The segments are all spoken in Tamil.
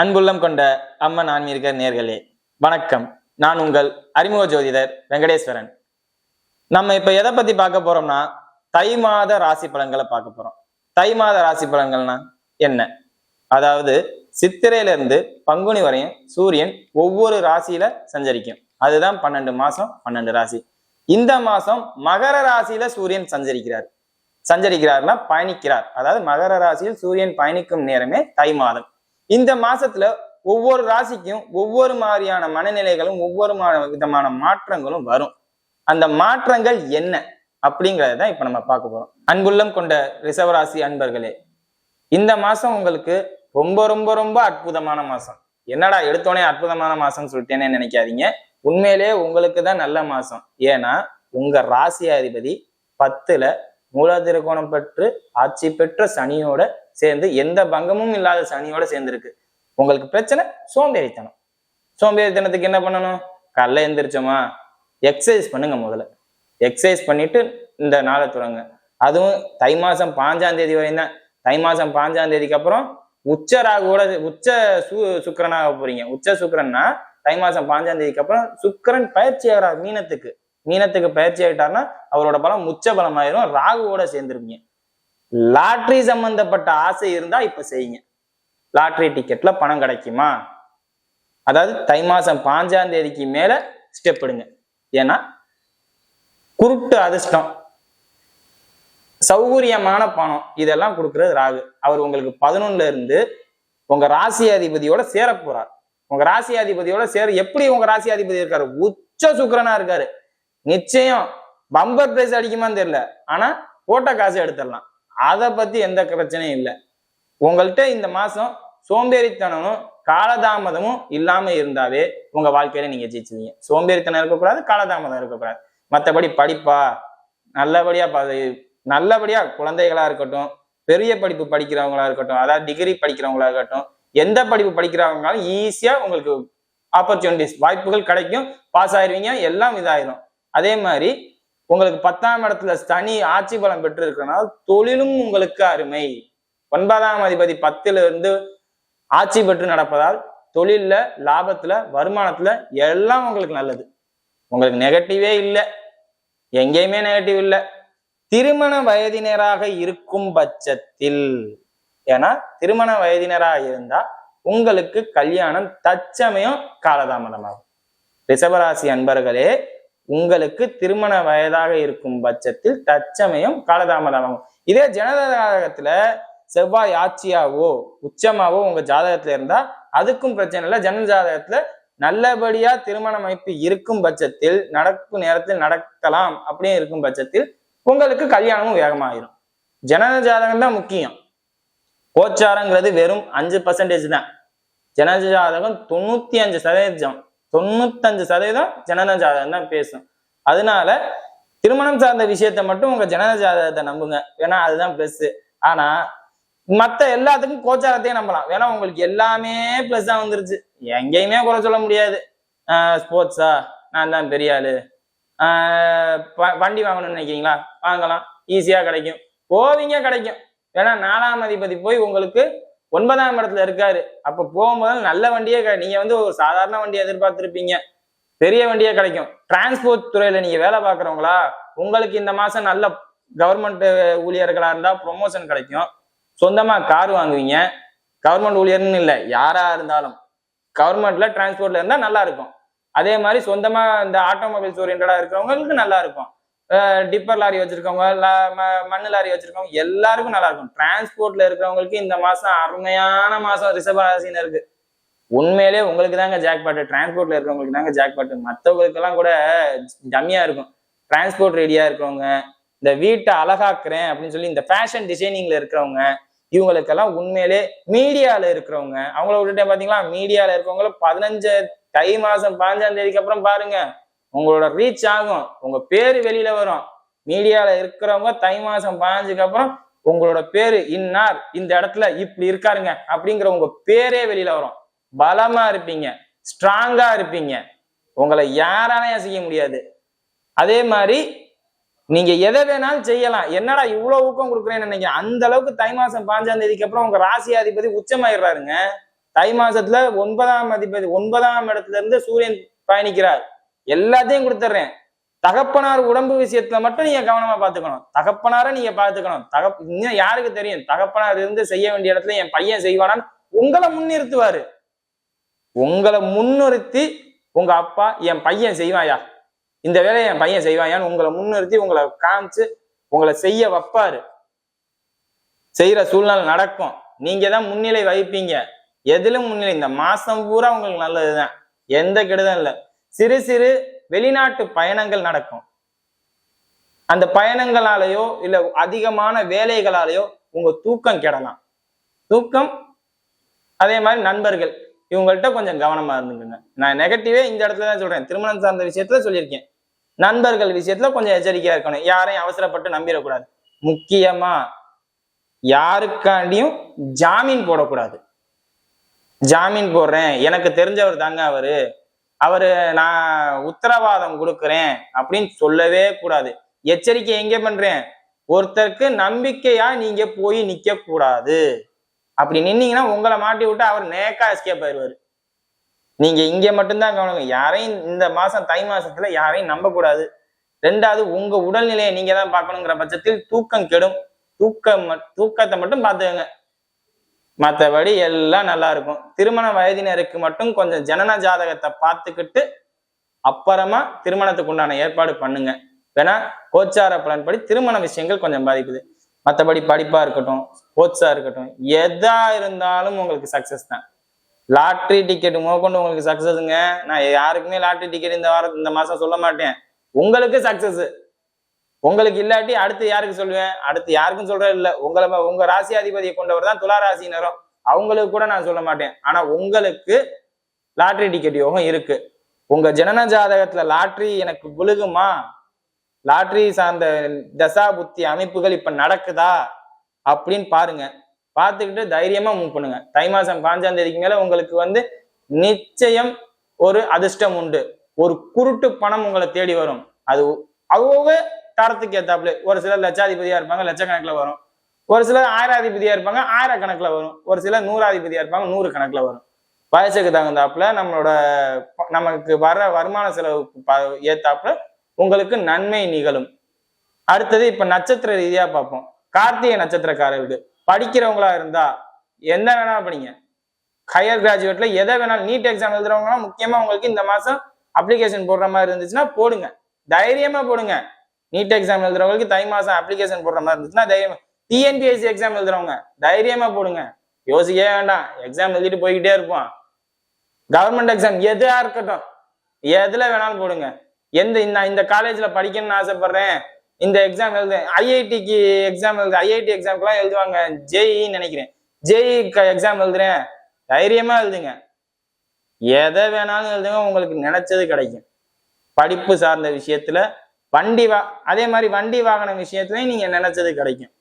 அன்புள்ளம் கொண்ட அம்மன் ஆன்மீக நேர்களே வணக்கம். நான் உங்கள் அறிமுக ஜோதிடர் வெங்கடேஸ்வரன். நம்ம இப்ப எதை பத்தி பார்க்க போறோம்னா தை மாத ராசி பலன்களை பார்க்க போறோம். தை மாத ராசி பலன்கள்னா என்ன? அதாவது சித்திரையில இருந்து பங்குனி வரையும் சூரியன் ஒவ்வொரு ராசியில சஞ்சரிக்கும். அதுதான் பன்னெண்டு மாசம் பன்னெண்டு ராசி. இந்த மாசம் மகர ராசியில சூரியன் சஞ்சரிக்கிறார். சஞ்சரிக்கிறார்னா பயணிக்கிறார். அதாவது மகர ராசியில் சூரியன் பயணிக்கும் நேரமே தை மாதம். இந்த மாசத்துல ஒவ்வொரு ராசிக்கும் ஒவ்வொரு மாதிரியான மனநிலைகளும் ஒவ்வொரு விதமான மாற்றங்களும் வரும். அந்த மாற்றங்கள் என்ன அப்படிங்கிறத தான் இப்ப நம்ம பார்க்க போறோம். அன்புள்ளம் கொண்ட ரிசவராசி அன்பர்களே இந்த மாசம் உங்களுக்கு ரொம்ப ரொம்ப ரொம்ப அற்புதமான மாசம். என்னடா எடுத்தோடனே அற்புதமான மாசம் சொல்லிட்டேன்னு நினைக்காதீங்க. உண்மையிலேயே உங்களுக்கு தான் நல்ல மாசம். ஏன்னா உங்க ராசி அதிபதி பத்துல மூலாதிரகோணம் பெற்று ஆட்சி பெற்ற சனியோட சேர்ந்து எந்த பங்கமும் இல்லாத சனியோட சேர்ந்துருக்கு. உங்களுக்கு பிரச்சனை சோம்பேறித்தனம். சோம்பேறித்தனத்துக்கு என்ன பண்ணணும்? காலைல எந்திரிச்சோமா? எக்ஸசைஸ் பண்ணுங்க முதல்ல. எக்ஸசைஸ் பண்ணிட்டு இந்த நாளை தொடங்க. அதுவும் தை மாசம் பாஞ்சாம் தேதி வரையும் தான். தை மாசம் பாஞ்சாம் தேதிக்கு அப்புறம் உச்ச ராகுவோட உச்ச சு சுக்கிரனாக போறீங்க. உச்ச சுக்கரன்னா தை மாசம் பாஞ்சாம் தேதிக்கு அப்புறம் சுக்கரன் பயிற்சி ஆகிறார் மீனத்துக்கு. மீனத்துக்கு பயிற்சி ஆயிட்டாருன்னா அவரோட பலம் உச்ச பலம் ஆயிரும் ராகுவோட சேர்ந்துருப்பீங்க. லாட்ரி சம்பந்தப்பட்ட ஆசை இருந்தா இப்ப செய்யுங்க. லாட்ரி டிக்கெட்ல பணம் கிடைக்குமா? அதாவது தை மாசம் பாஞ்சாம் தேதிக்கு மேல ஸ்டெப் எடுங்க. ஏன்னா குருட்டு அதிர்ஷ்டம் சௌகரியமான பணம் இதெல்லாம் கொடுக்கறது ராகு. அவர் உங்களுக்கு பதினொன்னுல இருந்து உங்க ராசி அதிபதியோட சேர போறார். உங்க ராசி அதிபதியோட சேர எப்படி உங்க ராசி அதிபதி இருக்காரு? உச்ச சுக்கரனா இருக்காரு. நிச்சயம் பம்பர் பிரைஸ் அடிக்குமான்னு தெரியல. ஆனா போட்ட காசு எடுத்துடலாம். அதை பத்தி எந்த பிரச்சனையும் இல்லை. உங்கள்கிட்ட இந்த மாசம் சோம்பேறித்தனமும் காலதாமதமும் இல்லாம இருந்தாவே உங்க வாழ்க்கையில நீங்க ஜெயிச்சுவீங்க சோம்பேறித்தனம் இருக்கக்கூடாது காலதாமதம் இருக்கக்கூடாது. மற்றபடி படிப்பா நல்லபடியா நல்லபடியா குழந்தைகளா இருக்கட்டும் பெரிய படிப்பு படிக்கிறவங்களா இருக்கட்டும் அதாவது டிகிரி படிக்கிறவங்களா இருக்கட்டும் எந்த படிப்பு படிக்கிறவங்களாலும் ஈஸியா உங்களுக்கு ஆப்பர்ச்சுனிட்டிஸ் வாய்ப்புகள் கிடைக்கும் பாஸ் ஆயிருவீங்க எல்லாம் இதாயிரும். அதே மாதிரி உங்களுக்கு பத்தாம் இடத்துல சனி ஆட்சி பலம் பெற்று இருக்கிறனால தொழிலும் உங்களுக்கு அருமை. ஒன்பதாம் அதிபதி பத்துல இருந்து ஆட்சி பெற்று நடப்பதால் தொழில்ல லாபத்துல வருமானத்துல எல்லாம் உங்களுக்கு நல்லது. உங்களுக்கு நெகட்டிவே இல்லை. எங்கேயுமே நெகட்டிவ் இல்லை. திருமண வயதினராக இருக்கும் பட்சத்தில் ஏன்னா திருமண வயதினராக இருந்தா உங்களுக்கு கல்யாணம் தற்சமயம் காலதாமதமாகும். ரிஷபராசி அன்பர்களே உங்களுக்கு திருமண வயதாக இருக்கும் பட்சத்தில் தற்சமயம் காலதாமதமாகும். இதே ஜனதாரகத்துல செவ்வாய் ஆட்சியாவோ உச்சமாவோ உங்க ஜாதகத்துல இருந்தா அதுக்கும் பிரச்சனை இல்லை. ஜன ஜாதகத்துல நல்லபடியா திருமண அமைப்பு இருக்கும் பட்சத்தில் நடக்கும் நேரத்தில் நடக்கலாம் அப்படின்னு இருக்கும் பட்சத்தில் உங்களுக்கு கல்யாணமும் வேகமாயிரும். ஜனன ஜாதகம் தான் முக்கியம். கோச்சாரங்கிறது வெறும் அஞ்சு பர்சன்டேஜ் தான். ஜனன ஜாதகம் தொண்ணூத்தி அஞ்சு சதவீதம். தொண்ணூத்தஞ்சு சதவீதம் ஜனன ஜாதகம் தான் பேசும். அதனால திருமணம் சார்ந்த விஷயத்த மட்டும் உங்க ஜனன ஜாதகத்தை நம்புங்க. ஏன்னா அதுதான் பிளஸ் ஆனா மத்த எல்லாத்துக்கும் கோச்சாரத்தையே நம்பலாம். வேணா உங்களுக்கு எல்லாமே பிளஸ் தான் வந்துருச்சு. எங்கேயுமே குறை சொல்ல முடியாது. ஸ்போர்ட்ஸா நான் தான் பெரிய ஆளு. ஆஹ் வண்டி வாங்கணும்னு நினைக்கிறீங்களா? வாங்கலாம். ஈஸியா கிடைக்கும். போவீங்க கிடைக்கும். ஏன்னா நாலாம் அதிபதி போய் உங்களுக்கு ஒன்பதாம் இடத்துல இருக்காரு. அப்ப போகும்போது நல்ல வண்டியே கிடை- நீங்க வந்து ஒரு சாதாரண வண்டியை எதிர்பார்த்திருப்பீங்க. பெரிய வண்டியே கிடைக்கும். டிரான்ஸ்போர்ட் துறையில நீங்க வேலை பார்க்குறவங்களா உங்களுக்கு இந்த மாசம் நல்ல கவர்மெண்ட் ஊழியர்களா இருந்தா ப்ரொமோஷன் கிடைக்கும். சொந்தமா கார் வாங்குவீங்க. கவர்மெண்ட் ஊழியர்னு இல்லை யாரா இருந்தாலும். கவர்மெண்ட்ல டிரான்ஸ்போர்ட்ல இருந்தா நல்லா இருக்கும். அதே மாதிரி சொந்தமா இந்த ஆட்டோமொபைல்ஸ் ஓரியன்டா இருக்கிறவங்களுக்கு நல்லா இருக்கும். டிப்பர் லாரி வச்சிருக்கவங்க மண்ணு லாரி வச்சிருக்கவங்க எல்லாருக்கும் நல்லா இருக்கும். டிரான்ஸ்போர்ட்ல இருக்கிறவங்களுக்கு இந்த மாசம் அருமையான மாசம் ரிசர்வராசினருக்கு உண்மையிலே உங்களுக்கு தாங்க ஜாக்பாட்டு டிரான்ஸ்போர்ட்ல இருக்கிறவங்களுக்கு தாங்க ஜாக்பாட்டு மற்றவங்களுக்கெல்லாம் கூட டம்மியா இருக்கும். டிரான்ஸ்போர்ட் ரெடியா இருக்கிறவங்க இந்த வீட்டை அழகாக்குறேன் அப்படின்னு சொல்லி இந்த ஃபேஷன் டிசைனிங்ல இருக்கிறவங்க இவங்களுக்கெல்லாம் உண்மையிலே மீடியால இருக்கிறவங்க அவங்கள விட்டுட்டே பாத்தீங்களா? மீடியால இருக்கவங்களும் பதினஞ்சு தை மாசம் பாஞ்சாம் தேதிக்கு அப்புறம் பாருங்க. உங்களோட ரீச் ஆகும். உங்க பேரு வெளியில வரும். மீடியால இருக்கிறவங்க தை மாசம் பதினஞ்சுக்கு அப்புறம் உங்களோட பேரு இன்னார் இந்த இடத்துல இப்படி இருக்காருங்க அப்படிங்கிற உங்க பேரே வெளியில வரும். பலமா இருப்பீங்க. ஸ்ட்ராங்கா இருப்பீங்க. உங்களை யாராலையும் அசைக்க முடியாது. அதே மாதிரி நீங்க எதை வேணாலும் செய்யலாம். என்னடா இவ்வளவு ஊக்கம் கொடுக்குறேன்னு நினைக்கிறேன் அந்த அளவுக்கு தை மாசம் பாஞ்சாம் தேதிக்கு அப்புறம் உங்க ராசி அதிபதி உச்சமாயிடுறாருங்க. தை மாசத்துல ஒன்பதாம் அதிபதி ஒன்பதாம் இடத்துல இருந்து சூரியன் பயணிக்கிறார். எல்லாத்தையும் கொடுத்துட்றேன் தகப்பனார் உடம்பு விஷயத்துல மட்டும் நீங்க கவனமா பாத்துக்கணும் தகப்பனார நீங்க பாத்துக்கணும் தகப் இன்னும் யாருக்கு தெரியும்? தகப்பனார் இருந்து செய்ய வேண்டிய இடத்துல என் பையன் செய்வானான்னு உங்களை முன்னிறுத்துவாரு. உங்களை முன்னிறுத்தி உங்க அப்பா என் பையன் செய்வாயா? இந்த வேலையை என் பையன் செய்வாயான்னு உங்களை முன்னிறுத்தி உங்களை காமிச்சு உங்களை செய்ய வைப்பாரு. செய்யற சூழ்நிலை நடக்கும். நீங்க தான் முன்னிலை வகிப்பீங்க. எதிலும் முன்னிலை. இந்த மாசம் பூரா உங்களுக்கு நல்லதுதான். எந்த கெடுதலும் இல்லை. சிறு சிறு வெளிநாட்டு பயணங்கள் நடக்கும். அந்த பயணங்களாலேயோ இல்ல அதிகமான வேலைகளாலேயோ உங்க தூக்கம் கெடலாம். தூக்கம் அதே மாதிரி நண்பர்கள் இவங்கள்ட்ட கொஞ்சம் கவனமா இருந்துக்குங்க. நான் நெகட்டிவே இந்த இடத்துல தான் சொல்றேன். திருமணம் சார்ந்த விஷயத்துல சொல்லியிருக்கேன். நண்பர்கள் விஷயத்துல கொஞ்சம் எச்சரிக்கையா இருக்கணும். யாரையும் அவசரப்பட்டு நம்பிடக்கூடாது. முக்கியமா யாருக்காண்டியும் ஜாமீன் போடக்கூடாது. ஜாமீன் போடுறேன். எனக்கு தெரிஞ்சவர் தாங்க அவரு. அவரு நான் உத்தரவாதம் கொடுக்குறேன் அப்படின்னு சொல்லவே கூடாது. எச்சரிக்கை எங்க பண்றேன்? ஒருத்தருக்கு நம்பிக்கையா நீங்க போய் நிக்க கூடாது அப்படி நின்னீங்கன்னா உங்களை மாட்டி விட்டு அவர் நேக்கா எஸ்கேப் ஆயிடுவாரு நீங்க இங்க மட்டும்தான் கவனிங்க. யாரையும் இந்த மாசம் தை மாசத்துல யாரையும் நம்ப கூடாது ரெண்டாவது உங்க உடல்நிலையை நீங்க தான் பார்க்கணுங்கிற பட்சத்தில் தூக்கம் கெடும். தூக்கம் மட்- தூக்கத்தை மட்டும் பார்த்துக்கங்க. மற்றபடி எல்லாம் நல்லா இருக்கும். திருமண வயதினருக்கு மட்டும் கொஞ்சம் ஜனன ஜாதகத்தை பார்த்துக்கிட்டு அப்புறமா திருமணத்துக்கு உண்டான ஏற்பாடு பண்ணுங்க. வேணா கோச்சார பலன்படி திருமண விஷயங்கள் கொஞ்சம் பாதிக்குது. மற்றபடி படிப்பா இருக்கட்டும் ஸ்போர்ட்ஸா இருக்கட்டும் எதா இருந்தாலும் உங்களுக்கு சக்சஸ் தான். லாட்ரி டிக்கெட் முதற்கொண்டு உங்களுக்கு சக்சஸ்ங்க நான் யாருக்குமே லாட்ரி டிக்கெட் இந்த வாரம் இந்த மாசம் சொல்ல மாட்டேன். உங்களுக்கு சக்சஸ் உங்களுக்கு இல்லாட்டி அடுத்து யாருக்கு சொல்லுவேன்? அடுத்து யாருக்கும் சொல்றது இல்லை. உங்களை உங்க ராசி அதிபதியை கொண்டவர் தான் துலா ராசினரும் அவங்களுக்கு கூட நான் சொல்ல மாட்டேன். ஆனா உங்களுக்கு லாட்ரி டிக்கெட் யோகம் இருக்கு. உங்க ஜனன ஜாதகத்துல லாட்ரி எனக்கு விழுகுமா? லாட்ரி சார்ந்த தசா புத்தி அமைப்புகள் இப்ப நடக்குதா? அப்படின்னு பாருங்க. பார்த்துக்கிட்டு தைரியமா மூவ் பண்ணுங்க. தை மாசம் பாஞ்சாம் தேதிக்கு மேல உங்களுக்கு வந்து நிச்சயம் ஒரு அதிர்ஷ்டம் உண்டு. ஒரு குருட்டு பணம் உங்களை தேடி வரும். அது அவ்வளவு தரத்துக்கு ஏத்தாப்புல ஒரு சிலர் லட்சாதிபதியா இருப்பாங்க லட்சக்கணக்கில் வரும். ஒரு சிலர் ஆயிராதிபதியா இருப்பாங்க ஆயிரக்கணக்குல வரும். ஒரு சிலர் நூறாதிபதியா இருப்பாங்க நூறு கணக்குல வரும். வயசுக்கு தகுந்தாப்புல நம்மளோட நமக்கு வர வருமான செலவுக்கு ஏத்தாப்புல உங்களுக்கு நன்மை நிகழும். அடுத்தது இப்ப நட்சத்திர ரீதியா பார்ப்போம். கார்த்திகை நட்சத்திரக்காரர்களுக்கு படிக்கிறவங்களா இருந்தா என்ன வேணா படிங்க. ஹையர் கிராஜுவேட்ல எதை வேணாலும் நீட் எக்ஸாம் எழுதுறவங்கலாம் முக்கியமா உங்களுக்கு இந்த மாசம் அப்ளிகேஷன் போடுற மாதிரி இருந்துச்சுன்னா போடுங்க. தைரியமா போடுங்க. நீட் எக்ஸாம் எழுதுறவங்களுக்கு தை மாசம் அப்ளிகேஷன் போடுற மாதிரி இருந்துச்சுன்னா தைரியம் டிஎன்பிஎஸ்சி எக்ஸாம் எழுதுறவங்க தைரியமா போடுங்க. யோசிக்கவே வேண்டாம். எக்ஸாம் எழுதிட்டு போய்கிட்டே இருப்போம். கவர்மெண்ட் எக்ஸாம் எதுவா இருக்கட்டும் எதுல வேணாலும் போடுங்க. எந்த இந்த இந்த காலேஜ்ல படிக்கணும்னு ஆசைப்படுறேன். இந்த எக்ஸாம் எழுது ஐஐடிக்கு எக்ஸாம் எழுது ஐஐடி எக்ஸாம்க்குலாம் எழுதுவாங்க. ஜேஇன்னு நினைக்கிறேன். ஜேஇ எக்ஸாம் எழுதுறேன். தைரியமா எழுதுங்க. எதை வேணாலும் எழுதுங்க. உங்களுக்கு நினைச்சது கிடைக்கும். படிப்பு சார்ந்த விஷயத்துல வண்டி வா அதே மாதிரி வண்டி வாகன விஷயத்துலையும் நீங்க நினைச்சது கிடைக்கும்.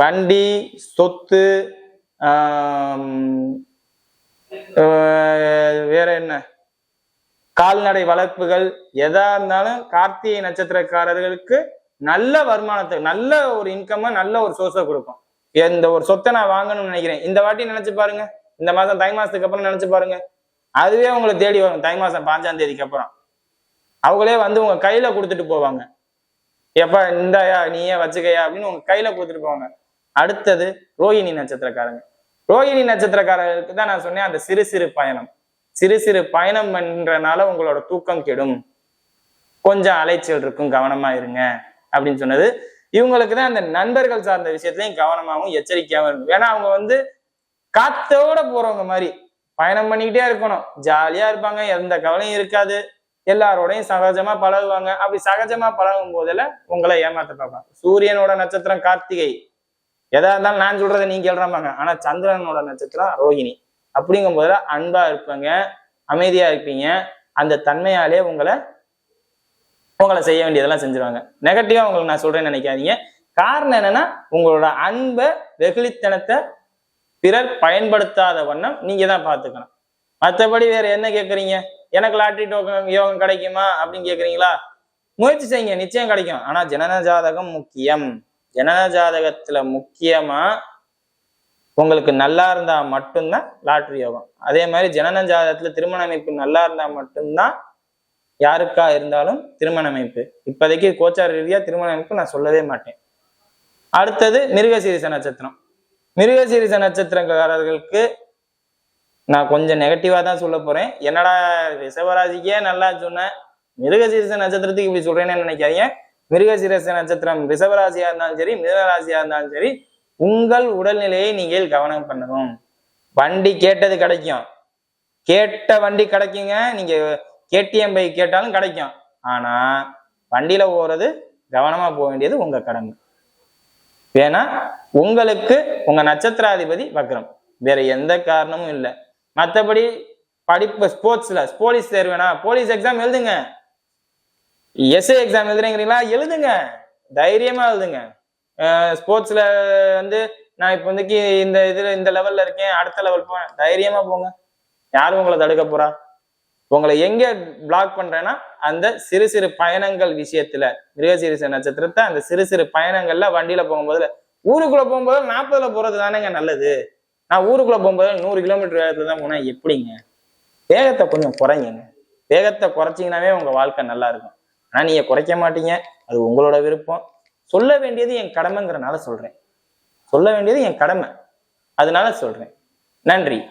வண்டி சொத்து வேற என்ன? கால்நடை வளர்ப்புகள் எதா இருந்தாலும் கார்த்திகை நட்சத்திரக்காரர்களுக்கு நல்ல வருமானத்தை நல்ல ஒரு இன்கம்மை நல்ல ஒரு சோர்ஸை கொடுக்கும். இந்த ஒரு சொத்தை நான் வாங்கணும்னு நினைக்கிறேன். இந்த வாட்டி நினைச்சு பாருங்க. இந்த மாசம் தை மாசத்துக்கு அப்புறம் நினைச்சு பாருங்க. அதுவே உங்களை தேடி வரும். தை மாசம் பாஞ்சாம் தேதிக்கு அப்புறம். அவங்களே வந்து உங்க கையில கொடுத்துட்டு போவாங்க. எப்ப இந்தாயா நீயே வச்சுக்கையா அப்படின்னு உங்க கையில கொடுத்துட்டு போவாங்க. அடுத்தது ரோஹிணி நட்சத்திரக்காரங்க. ரோஹிணி நட்சத்திரக்காரர்களுக்கு தான் நான் சொன்னேன் அந்த சிறு சிறு பயணம். சிறு சிறு பயணம் பண்றனால உங்களோட தூக்கம் கெடும். கொஞ்சம் அலைச்சல் இருக்கும் கவனமா இருங்க அப்படின்னு சொன்னது. இவங்களுக்கு தான் அந்த நண்பர்கள் சார்ந்த விஷயத்துலையும் கவனமாகவும் எச்சரிக்கையாகவும் இருக்கும். ஏன்னா அவங்க வந்து காத்தோட போறவங்க மாதிரி பயணம் பண்ணிக்கிட்டே இருக்கணும். ஜாலியா இருப்பாங்க எந்த கவலையும் இருக்காது. எல்லாரோடையும் சகஜமா பழகுவாங்க. அப்படி சகஜமா பழகும் போதுல உங்களை ஏமாத்த பார்ப்பாங்க. சூரியனோட நட்சத்திரம் கார்த்திகை. எதா இருந்தாலும் நான் சொல்றதை நீங்க கேள்றாமாங்க ஆனா சந்திரனோட நட்சத்திரம் ரோஹிணி. அப்படிங்கும் போதுல அன்பா இருப்பீங்க அமைதியா இருப்பீங்க. அந்த தன்மையாலே உங்களை உங்களை செய்ய வேண்டியதெல்லாம் செஞ்சிருவாங்க. நெகட்டிவா உங்களுக்கு நான் சொல்றேன்னு நினைக்காதீங்க. காரணம் என்னன்னா உங்களோட அன்பை வெகுளித்தனத்தை பிறர் பயன்படுத்தாத வண்ணம் நீங்க தான் பாத்துக்கணும் மற்றபடி வேற என்ன கேட்குறீங்க எனக்கு லாட்ரி டோக்கன் யோகம் கிடைக்குமா அப்படின்னு கேட்குறீங்களா முயற்சி செய்யுங்க நிச்சயம் கிடைக்கும். ஆனால் ஜனன ஜாதகம் முக்கியம். ஜனன ஜாதகத்துல முக்கியமா உங்களுக்கு நல்லா இருந்தா மட்டும்தான் லாட்ரி யோகம். அதே மாதிரி ஜனன ஜாதகத்துல திருமண அமைப்பு நல்லா இருந்தா மட்டும்தான் யாருக்கா இருந்தாலும் திருமண அமைப்பு. இப்போதைக்கு கோச்சார ரீதியா திருமண அமைப்பு நான் சொல்லவே மாட்டேன். அடுத்தது மிருகசீரிச நட்சத்திரம். மிருகசீரிச நட்சத்திரக்காரர்களுக்கு நான் கொஞ்சம் நெகட்டிவா தான் சொல்ல போறேன். என்னடா ரிஷபராசிக்கே நல்லா சொன்னேன் மிருகசீரச நட்சத்திரத்துக்கு இப்படி சொல்றேன்னு நினைக்காதீங்க. மிருகசீரச நட்சத்திரம் ரிஷபராசியா இருந்தாலும் சரி மிருகராசியா இருந்தாலும் சரி உங்கள் உடல்நிலையை நீங்கள் கவனம் பண்ணணும். வண்டி கேட்டது கிடைக்கும். கேட்ட வண்டி கிடைக்குங்க. நீங்க கேடிஎம் பைக் கேட்டாலும் கிடைக்கும். ஆனா வண்டியில போகிறது கவனமா போக வேண்டியது உங்க கடமை. ஏன்னா உங்களுக்கு உங்க நட்சத்திராதிபதி வக்ரம். வேற எந்த காரணமும் இல்லை. மற்றபடி படிப்பு ஸ்போர்ட்ஸ்ல போலீஸ் தேர்வுனா போலீஸ் எக்ஸாம் எழுதுங்க. எஸ்ஏ எக்ஸாம் எழுதுறீங்களா? எழுதுங்க. தைரியமா எழுதுங்க. ஸ்போர்ட்ஸ்ல வந்து நான் இப்போ வந்து இந்த இதுல இந்த லெவல்ல இருக்கேன். அடுத்த லெவல் போவேன். தைரியமா போங்க. யாரும் உங்களை தடுக்க போறா? உங்களை எங்க பிளாக் பண்றேன்னா அந்த சிறு சிறு பயணங்கள் விஷயத்துல மிருகசீரிச நட்சத்திரத்தை அந்த சிறு சிறு பயணங்கள்ல வண்டியில போகும்போதுல ஊருக்குள்ள போகும்போது நாற்பதுல போறது தானேங்க நல்லது. நான் ஊருக்குள்ள போகும்போது நூறு கிலோமீட்டர் வேகத்துல தான் போனா எப்படிங்க? வேகத்தை கொஞ்சம் குறைங்க. வேகத்தை குறைச்சிங்கனாவே உங்க வாழ்க்கை நல்லா இருக்கும். ஆனா நீங்க குறைக்க மாட்டீங்க. அது உங்களோட விருப்பம். சொல்ல வேண்டியது என் கடமைங்கிறனால சொல்றேன். சொல்ல வேண்டியது என் கடமை. அதனால சொல்றேன். நன்றி.